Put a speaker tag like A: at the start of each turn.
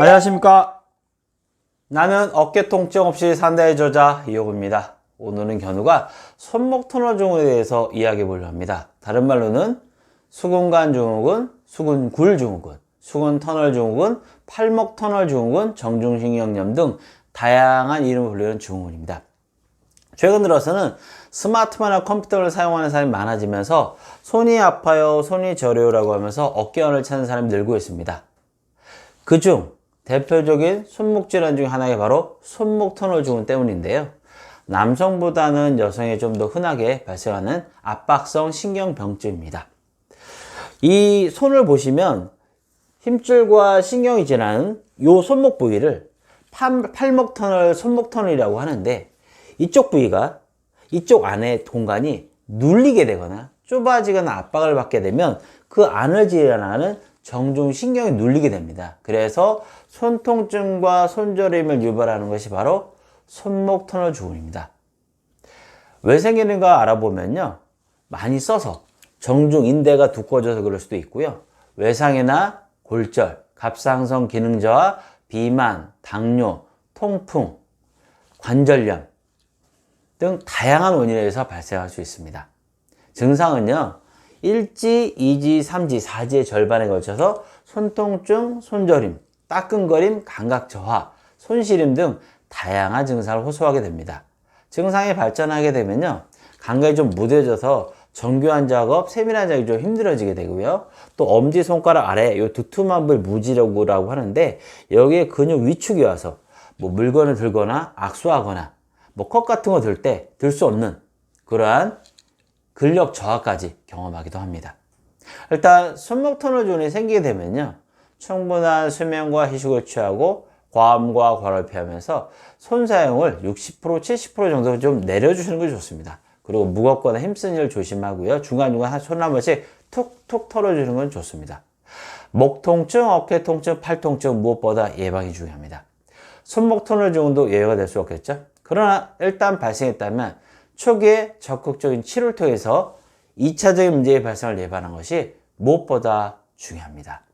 A: 안녕하십니까. 나는 어깨 통증 없이 산다의 저자 이호구입니다. 오늘은 견우가 손목 터널 증후에 대해서 이야기해 보려 합니다. 다른 말로는 수근관 증후군, 수근굴 증후군, 수근 터널 증후군, 팔목 터널 증후군, 정중신경염 등 다양한 이름을 불리는 증후군입니다. 최근 들어서는 스마트폰이나 컴퓨터를 사용하는 사람이 많아지면서 손이 아파요, 손이 저려요라고 하면서 어깨원을 찾는 사람이 늘고 있습니다. 그중 대표적인 손목 질환 중 하나가 바로 손목 터널 증후군 때문인데요. 남성보다는 여성에 좀더 흔하게 발생하는 압박성 신경병증입니다. 이 손을 보시면 힘줄과 신경이 지나는 이 손목 부위를 팔, 팔목 터널, 손목 터널이라고 하는데 이쪽 부위가 이쪽 안에 공간이 눌리게 되거나 좁아지거나 압박을 받게 되면 그 안을 질환하는 정중 신경이 눌리게 됩니다. 그래서 손통증과 손저림을 유발하는 것이 바로 손목 터널 증후군입니다. 왜 생기는가 알아보면요. 많이 써서 정중 인대가 두꺼워져서 그럴 수도 있고요. 외상이나 골절, 갑상선 기능 저하, 비만, 당뇨, 통풍, 관절염 등 다양한 원인에 의해서 발생할 수 있습니다. 증상은요. 1지, 2지, 3지, 4지의 절반에 걸쳐서 손통증, 손저림, 따끔거림, 감각 저하, 손시림 등 다양한 증상을 호소하게 됩니다. 증상이 발전하게 되면요. 감각이 좀 무뎌져서 정교한 작업, 세밀한 작업이 좀 힘들어지게 되고요. 또 엄지손가락 아래 이 두툼한 부위 무지력이라고 하는데 여기에 근육 위축이 와서 뭐 물건을 들거나 악수하거나 뭐 컵 같은 거 들 때 들 수 없는 그러한 근력 저하까지 경험하기도 합니다. 일단 손목 터널 존이 생기게 되면요. 충분한 수면과 휴식을 취하고 과음과 과를 피하면서 손 사용을 60% 70% 정도 좀 내려주시는 게 좋습니다. 그리고 무겁거나 힘쓰는 일 조심하고요. 중간중간 손 한 번씩 툭툭 털어주는 건 좋습니다. 목 통증, 어깨 통증, 팔 통증 무엇보다 예방이 중요합니다. 손목 터널 증후도 예외가 될 수 없겠죠. 그러나 일단 발생했다면 초기에 적극적인 치료를 통해서 2차적인 문제의 발생을 예방하는 것이 무엇보다 중요합니다.